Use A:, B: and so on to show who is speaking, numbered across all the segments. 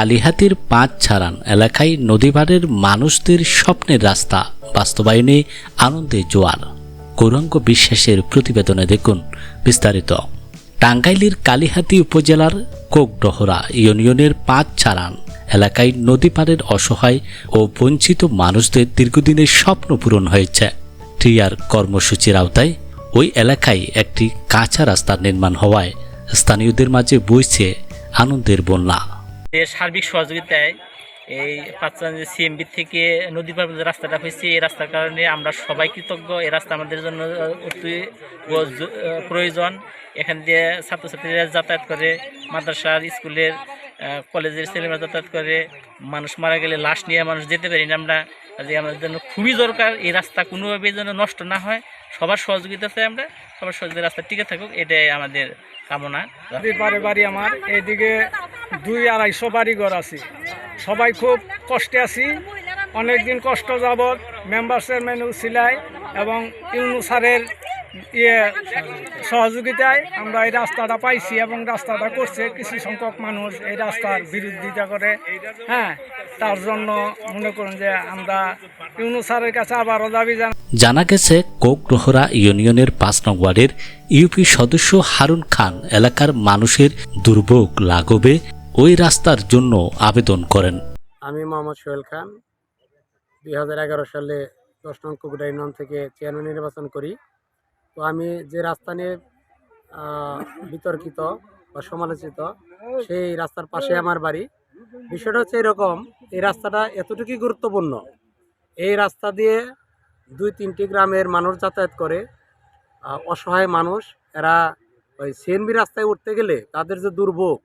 A: কালিহাতির পাঁচ ছাড়ান এলাকায় নদীপাড়ের মানুষদের স্বপ্নের রাস্তা। বাস্তবায়নে আনন্দে জোয়ার। গৌরাঙ্গ বিশ্বাসের প্রতিবেদনে দেখুন বিস্তারিত। টাঙ্গাইলের কালিহাতি উপজেলার কোকডহরা ইউনিয়নের পাঁচ ছাড়ান এলাকায় নদীপাড়ের অসহায় ও বঞ্চিত মানুষদের দীর্ঘদিনের স্বপ্ন পূরণ হয়েছে। টিআর কর্মসূচির আওতায় ওই এলাকায় একটি কাঁচা রাস্তা নির্মাণ হওয়ায় স্থানীয়দের মাঝে বইছে আনন্দের বন্যা।
B: এর সার্বিক সহযোগিতায় এই পাঁচজন সিএমবি থেকে নদী পার পর্যন্ত রাস্তাটা হয়েছে, এই রাস্তার কারণে আমরা সবাই কৃতজ্ঞ। এই রাস্তা আমাদের জন্য অতি প্রয়োজন। এখান দিয়ে ছাত্রছাত্রীরা যাতায়াত করে, মাদ্রাসার, স্কুলের কলেজের ছেলেমেয়েরা যাতায়াত করে। মানুষ মারা গেলে লাশ নিয়ে মানুষ যেতে পারি না আমরা। কাজে আমাদের জন্য খুবই দরকার এই রাস্তা কোনোভাবে যেন নষ্ট না হয়। সবার সহযোগিতা চাই আমরা, সবার সহযোগিতা রাস্তা টিকে থাকুক, এটাই আমাদের কামনা।
C: বাড়ি আমার, এইদিকে দুই আড়াইশো বাড়ি ঘর আছে। সবাই খুব কষ্টে আছি। অনেক দিন কষ্ট যাবৎ মেম্বার চেয়ারম্যান উচিলায় এবং ইউনুসারের ইয়ে সহযোগিতায় আমরা এই রাস্তাটা পাইছি এবং রাস্তাটা করছে কিছু সংখ্যক মানুষ এই রাস্তার বিরোধিতা করে। হ্যাঁ তার জন্য মনে করুন যে আমরা ইউনুসারের কাছে আবারও দাবি জানাই
A: জানা গেছে কোকডহরা ইউনিয়নের পাঁচ নং ওয়ার্ডের ইউপি সদস্য হারুন খান এলাকার মানুষের দুর্ভোগ লাঘবে। ওই রাস্তার জন্য আবেদন করেন।
D: আমি মোহাম্মদ সোহেল খান, দুই হাজার এগারো সালে দশ নং কুকুরা ইউনিয়ন থেকে চেয়ারম্যান নির্বাচন করি। তো আমি যে রাস্তা নিয়ে বিতর্কিত বা সমালোচিত, সেই রাস্তার পাশে আমার বাড়ি। বিষয়টা হচ্ছে এরকম, এই রাস্তাটা এতটুকুই গুরুত্বপূর্ণ। এই রাস্তা দিয়ে দুই তিনটি গ্রামের মানুষ যাতায়াত করে অসহায় মানুষ, এরা ওই সিএনবি রাস্তায় উঠতে গেলে তাদের যে দুর্ভোগ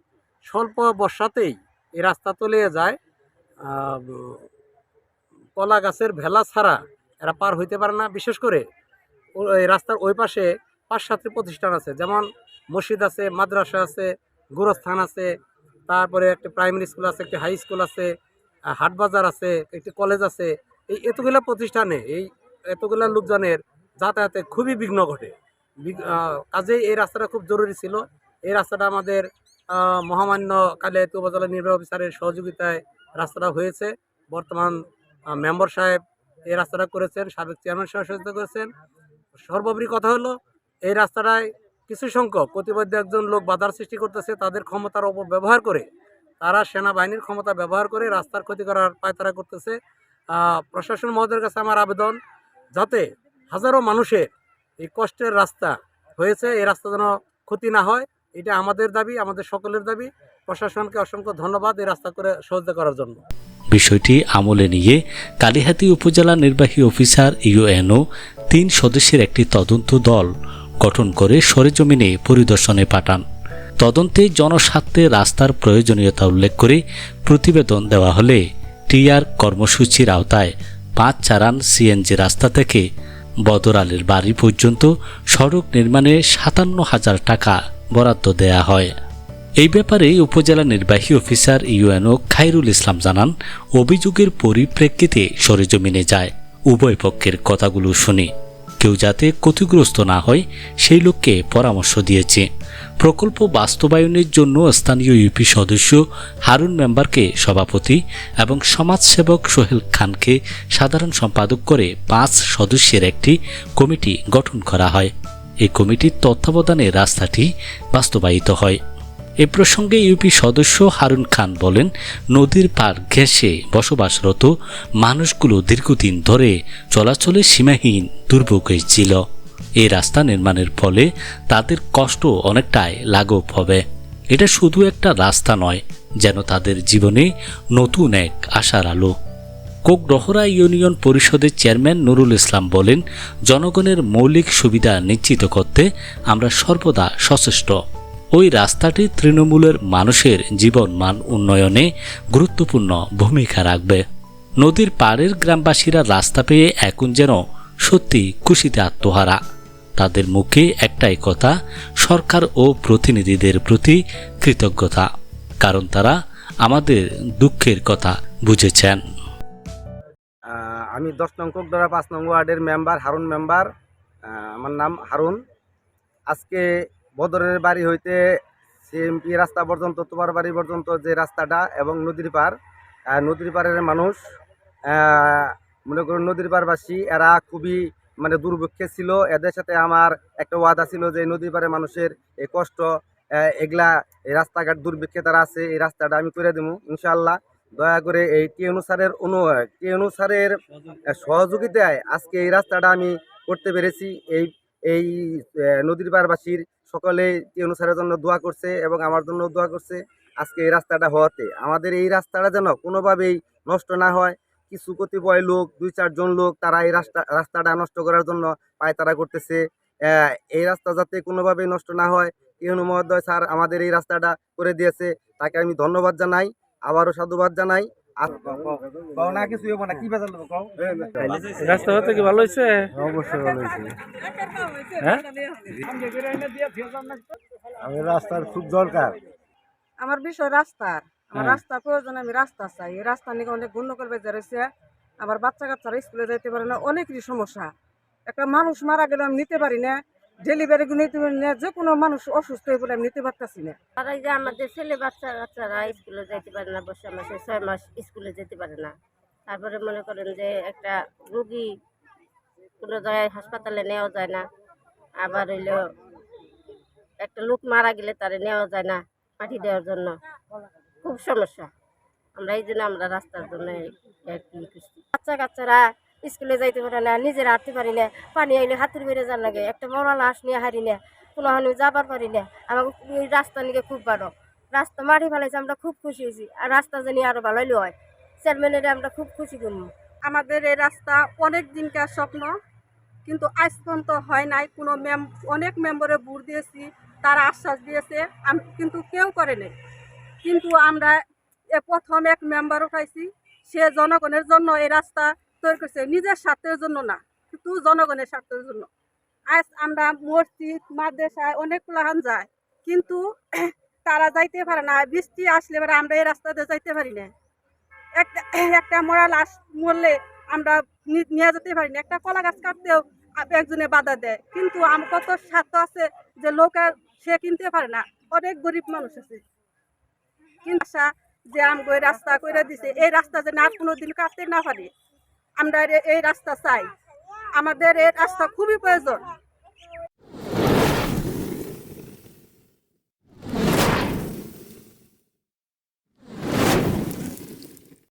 D: স্বল্প বর্ষাতেই এই রাস্তা তলিয়ে যায়। কলা গাছের ভেলা ছাড়া এরা পার হইতে পারে না। বিশেষ করে এই রাস্তার ওই পাশে পাঁচ সাতটি প্রতিষ্ঠান আছে। যেমন মসজিদ আছে মাদ্রাসা আছে গোরস্থান আছে তারপরে একটি প্রাইমারি স্কুল আছে একটি হাই স্কুল আছে আহ, হাট বাজার আছে একটি কলেজ আছে। এই এতগুলো প্রতিষ্ঠানে এই এতগুলো লোকজনের যাতায়াতে খুবই বিঘ্ন ঘটে। কাজেই এই রাস্তাটা খুব জরুরি ছিল। এই রাস্তাটা আমাদের মহামান্য কালিয়াতি উপজেলা নির্বাহী অফিসারের সহযোগিতায় রাস্তাটা হয়েছে। বর্তমান মেম্বার সাহেব এই রাস্তাটা করেছেন, সাবেক চেয়ারম্যান সাহেব সহযোগিতা করেছেন। সর্বোপরি কথা হলো, এই রাস্তাটায় কিছু সংখ্যক প্রতিবাদ্য একজন লোক বাধার সৃষ্টি করতেছে, তাদের ক্ষমতার অপব্যবহার করে, তারা সেনাবাহিনীর ক্ষমতা ব্যবহার করে রাস্তার ক্ষতি করার পায়তারা করতেছে। প্রশাসন মহোদয়ের কাছে আমার আবেদন, যাতে হাজারো মানুষের এই কষ্টের রাস্তা হয়েছে, এই রাস্তা যেন ক্ষতি না হয়। এটা আমাদের দাবি, আমাদের সকলের দাবি। প্রশাসনকে অসংখ্য ধন্যবাদ এই রাস্তা করে সহযোগিতা করার জন্য।
A: বিষয়টি আমলে নিয়ে কালিহাতি উপজেলা নির্বাহী অফিসার ইউএনও তিন সদস্যের একটি তদন্ত দল গঠন করে সরেজমিনে পরিদর্শনে পাঠান। তদন্তে জনস্বার্থে রাস্তার প্রয়োজনীয়তা উল্লেখ করে প্রতিবেদন দেওয়া হলে টিআর কর্মসূচির আওতায় পাঁচ চারান সিএনজি রাস্তা থেকে বদর আলীর বাড়ি পর্যন্ত সড়ক নির্মাণে সাতান্ন হাজার টাকা বরাদ্দ দেয়া হয়। এই ব্যাপারে উপজেলা নির্বাহী অফিসার ইউএনও খাইরুল ইসলাম জানান, অভিযোগের পরিপ্রেক্ষিতে সরেজমিনে যায়। উভয় পক্ষের কথাগুলো শুনি। কেউ যাতে ক্ষতিগ্রস্ত না হয়, সেই লোককে পরামর্শ দিয়েছে। প্রকল্প বাস্তবায়নের জন্য স্থানীয় ইউপি সদস্য হারুন মেম্বারকে সভাপতি এবং সমাজসেবক সোহেল খানকে সাধারণ সম্পাদক করে পাঁচ সদস্যের একটি কমিটি গঠন করা হয়। এই কমিটির তত্ত্বাবধানে রাস্তাটি বাস্তবায়িত হয়। এ প্রসঙ্গে ইউপি সদস্য হারুন খান বলেন, নদীর পার ঘেঁষে বসবাসরত মানুষগুলো দীর্ঘদিন ধরে চলাচলে সীমাহীন দুর্ভোগ হয়েছিল। এই রাস্তা নির্মাণের ফলে তাদের কষ্ট অনেকটাই লাঘব হবে। এটা শুধু একটা রাস্তা নয়, যেন তাদের জীবনে নতুন এক আশার আলো। কোকডহরা ইউনিয়ন পরিষদের চেয়ারম্যান নুরুল ইসলাম বলেন, জনগণের মৌলিক সুবিধা নিশ্চিত করতে আমরা সর্বদা সচেষ্ট। ওই রাস্তাটি তৃণমূলের মানুষের জীবন মান উন্নয়নে গুরুত্বপূর্ণ ভূমিকা রাখবে। নদীর পাড়ের গ্রামবাসীরা রাস্তা পেয়ে এখন যেন সত্যি খুশিতে আত্মহারা। তাদের মুখে একটাই কথা, সরকার ও প্রতিনিধিদের প্রতি কৃতজ্ঞতা, কারণ তারা আমাদের দুঃখের কথা বুঝেছেন।
D: আমি দশ নং কোকদরা পাঁচ নং ওয়ার্ডের মেম্বার, হারুন মেম্বার আমার নাম হারুন। আজকে বদরের বাড়ি হইতে
E: সিএমপি রাস্তা পর্যন্ত, তোমার বাড়ি পর্যন্ত যে রাস্তাটা এবং নদীর পার নদীর পাড়ের মানুষ মনে করুন নদীর পাড়বাসী এরা খুবই মানে দুর্ভিক্ষে ছিল। এদের সাথে আমার একটা ওয়াদা ছিল যে নদীর পাড়ে মানুষের এই কষ্ট এগুলা এই রাস্তাঘাট দুর্ভিক্ষে তারা আছে, এই রাস্তাটা আমি করে দেবো ইনশাআল্লাহ। দয়া করে এই টি অনুসারের অনু, টি অনুসারের সহযোগিতায় আজকে এই রাস্তাটা আমি করতে পেরেছি। এই এই নদীর পারবাসীর সকলে টি অনুসারের জন্য দোয়া করছে এবং আমার জন্য দোয়া করছে আজকে এই রাস্তাটা হওয়াতে। আমাদের এই রাস্তাটা যেন কোনোভাবেই নষ্ট না হয়। কিছু কতিপয় লোক, দুই চারজন লোক তারা এই রাস্তা, রাস্তাটা নষ্ট করার জন্য পায়তারা করতেছে। এই রাস্তা যাতে কোনোভাবেই নষ্ট না হয় ইউনু মহোদয় স্যার আমাদের এই রাস্তাটা করে দিয়েছে। তাকে আমি ধন্যবাদ জানাই। আবারও সাধুবাদ জানাই। আর- কও না কিছু হইবো না কি বেজাল দেবো কও?
F: রাস্তা হতে কি ভালো হয়েছে
D: অবশ্যই ভালো হয়েছে
F: হ্যাঁ?
D: আমি রাস্তার খুব দরকার।
G: আমার বিষয় রাস্তার আমার
F: হ্যাঁ।
G: রাস্তা প্রয়োজন আমি রাস্তা চাই। এই রাস্তা নিয়ে অনেক গণ্ডগোল বেজে রয়েছে। আবার বাচ্চা কাচ্চারা স্কুলে যাইতে পারে না অনেকই সমস্যা। একটা মানুষ মারা গেলে আমি নিতে পারি না। ডেলিভারি নিতে পারি না যে কোনো মানুষ অসুস্থ হয়ে পড়লে আমি নিতে পারতাছি না।
H: আর এই যে আমাদের ছেলে বাচ্চা কাচ্চারা স্কুলে যেতে পারে না, বসে মাসে ছয় মাস স্কুলে যেতে পারে না। তারপরে মনে করেন যে একটা রুগী কোনো জায়গায় হাসপাতালে নেওয়া যায় না, আবার হইল একটা লোক মারা গেলে তারে নেওয়া যায় না পাঠিয়ে দেওয়ার জন্য। খুব সমস্যা। আমরা এই জন্য আমরা রাস্তার জন্য বাচ্চা কাচ্চারা স্কুলে যাইতে পারে না নিজের হাঁটতে পারি না, পানি আইলে হাতের বেড়ে যান লাগে, একটা মরা লাশ নিয়ে হারি না, কোনো হানি যাবার পারি না। আমাকে রাস্তা নিয়ে খুব ভালো রাস্তা মাটি ফেলাইছে, আমরা খুব খুশি হয়েছি, আর রাস্তা জানি আরও ভালো হইলে হয় চেয়ারম্যানের আমরা খুব খুশি করব।
G: আমাদের এই রাস্তা অনেক দিনকার স্বপ্ন, কিন্তু আজ পর্যন্ত হয় নাই, কোনো মেম অনেক মেম্বারে বুট দিয়েছি, তারা আশ্বাস দিয়েছে, আম- কিন্তু কেউ করে নাই। কিন্তু আমরা প্রথম এক মেম্বার উঠাইছি, সে জনগণের জন্য এই রাস্তা তৈরি করছে, নিজের স্বার্থের জন্য না, কিন্তু জনগণের স্বার্থের জন্য। আজ আমরা মসজিদ, মাদ্রাসায় অনেক প্লাহান যায়, কিন্তু তারা যাইতে পারে না। বৃষ্টি আসলে এবার আমরা এই রাস্তাতে যাইতে পারি না। একটা একটা মরা লাশ মরলে আমরা নিয়ে যেতে পারি না। একটা কলা গাছ কাটতেও একজনে বাধা দেয়। কিন্তু আমার কত স্বার্থ আছে যে লোক আর সে কিনতে পারে না। অনেক গরিব মানুষ আছে। কিন্তু যে এই রাস্তা করে দিছে, এই রাস্তা যেন আর কোনো দিন কাটতে না পারি। আমরা এই রাস্তা চাই। আমাদের এই রাস্তা খুবই প্রয়োজন।